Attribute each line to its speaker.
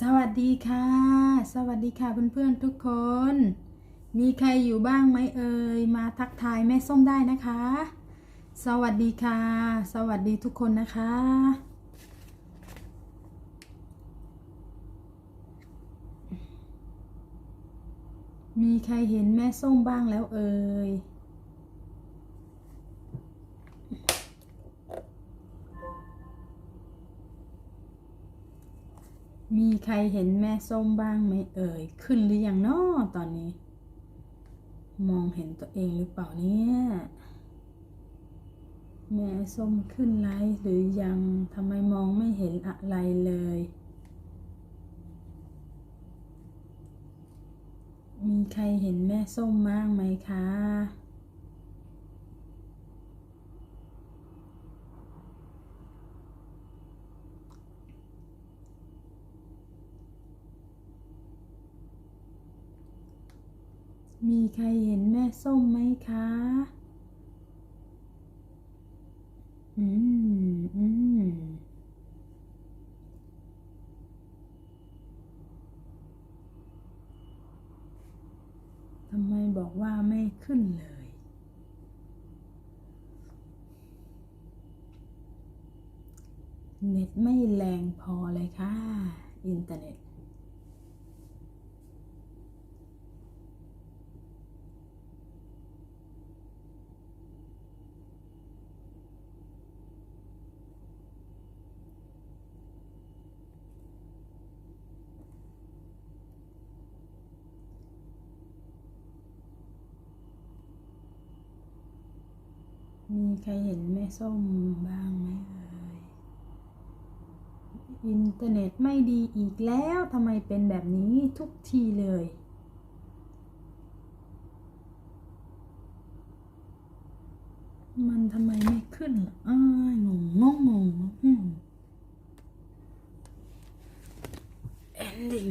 Speaker 1: สวัสดีค่ะ สวัสดีค่ะเพื่อนๆทุกคน มีใครอยู่บ้างไหมเอ่ย มาทักทายแม่ส้มได้นะคะ สวัสดีค่ะ สวัสดีทุกคนนะคะ มีใครเห็นแม่ส้มบ้างแล้วเอ่ย มีใครเห็นแม่ส้มบ้างไหมเอ่ย ขึ้นหรือยังเนาะตอนนี้ มองเห็นตัวเองหรือเปล่าเนี่ย แม่ส้มขึ้นไลฟ์หรือยังทำไมมองไม่เห็นอะไรเลย มีใครเห็นแม่ส้มบ้างไหมคะ มีใครเห็นแม่ส้มไหมคะ อืม อืม ทำไมบอกว่าไม่ขึ้นเลย เน็ตไม่แรงพอเลยค่ะ อินเทอร์เน็ต มีใครเห็นแม่ส้มบ้างไหมเอ่ยอินเทอร์เน็ตไม่ดีอีกแล้วทำไมเป็นแบบนี้ทุกทีเลยมันทำไมไม่ขึ้นล่ะอ้ายงงงงงอืม ending